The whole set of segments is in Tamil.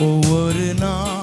Oh, what an honor.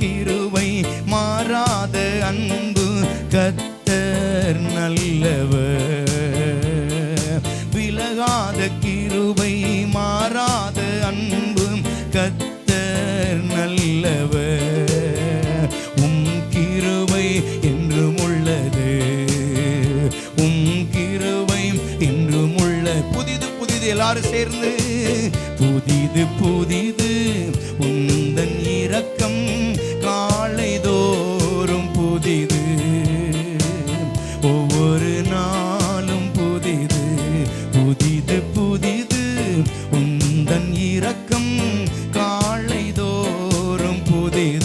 கிருவை மாறாத அன்பு கத்தர் நல்லவர். விலகாத கிருவை மாறாத அன்பு கத்தர் நல்லவர். உம் கிருபை என்றும் உள்ளது. உம் கிருபை என்றும் உள்ள புதிது புதிது எல்லாரும் சேர்ந்து. புதிது புதிது உந்தன் இரக்கம் காலை தோறும் புதிது. ஒவ்வொரு நாளும் புதிது புதிது புதிது. உந்தன் இரக்கம் காலை தோறும் புதிது.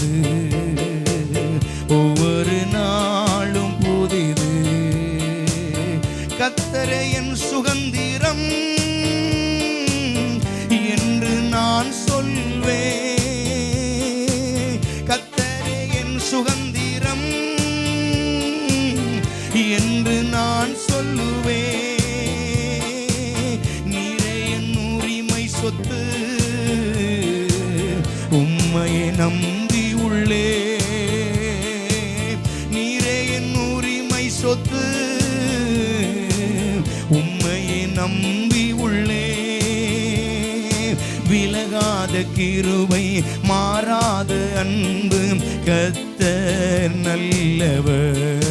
விலகாத கிருபை மாறாத அன்பு கத்தர் நல்லவர்.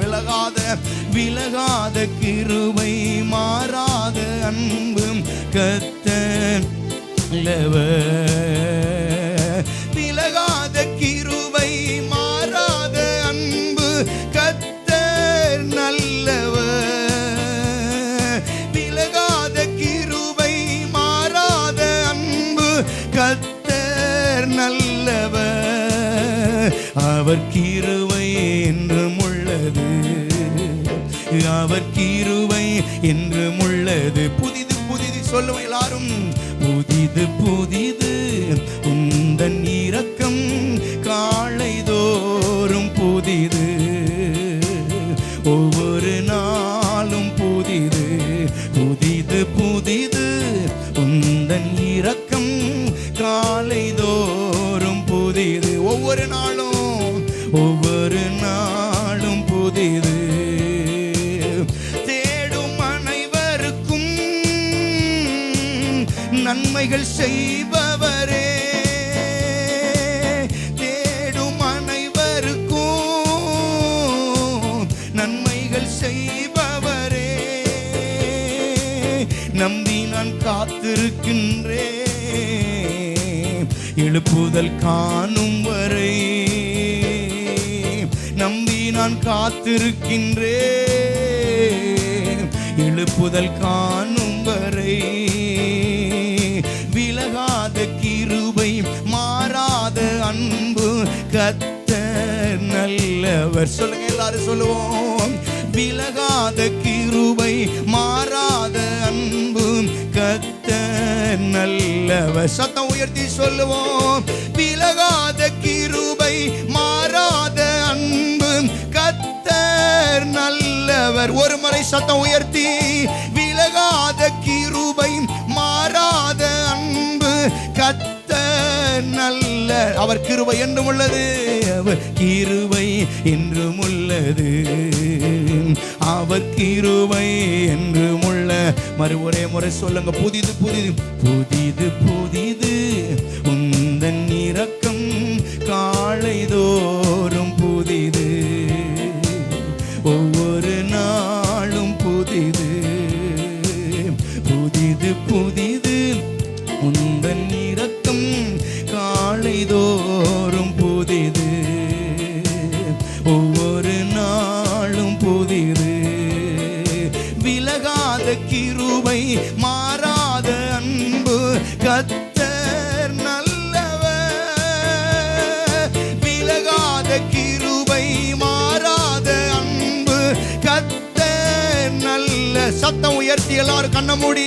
விலகாத விலகாத கிருபை மாறாத அன்பும் கத்தர் நல்லவர். கத்தர் நல்லவர். அவர் கிருபை என்றும் உள்ளது. அவர் கிருவை என்றும் உள்ளது. புதிது புதிது சொல்லுவோம் எல்லாரும். புதிது புதிது நன்மைகள் செய்பவரே. தேடும் அனைவருக்கும் நன்மைகள் செய்பவரே. நம்பி நான் காத்திருக்கின்றேன். எழுப்புதல் காணும் வரை. நம்பி நான் காத்திருக்கின்றேன். எழுப்புதல் காணும் நல்லவர் சொல்லுங்க எல்லாரும் சொல்லுவோம். விலகாத கிருபை மாறாத அன்பு கத்த நல்லவர். சத்தம் உயர்த்தி சொல்லுவோம். விலகாத கிருபை மாறாத அன்பு கத்தர் நல்லவர். ஒரு முறை சத்தம் உயர்த்தி விலகாத கிருபை மாறாத அன்பு கத்தர் நல்ல அவர் கிருபை என்றும் உள்ளது. அவர் கிருவை என்றும் உள்ளது அவர் கிருவை என்றும் உள்ள மறு ஒரே முறை சொல்லுங்க. புதிது புதிது புதிது புதிது. கிருபை மாறாத அன்பு கத்தர் நல்லவர். கிருபை மாறாத அன்பு கத்தர் நல்ல சத்தம் உயர்த்தி எல்லாரும் கண்ண மூடி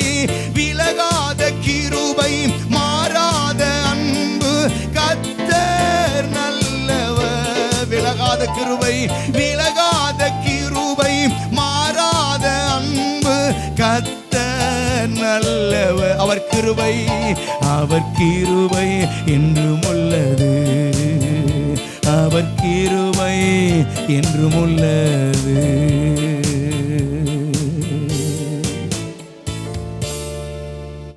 விலகாத கிருபை மாறாத அன்பு கத்தர் நல்லவ விலகாத கிருபை விலகாத நல்லவ அவர் கிருவை அவர் கிருவை என்றும் உள்ளது. அவர் கிருவை என்றும் உள்ளது.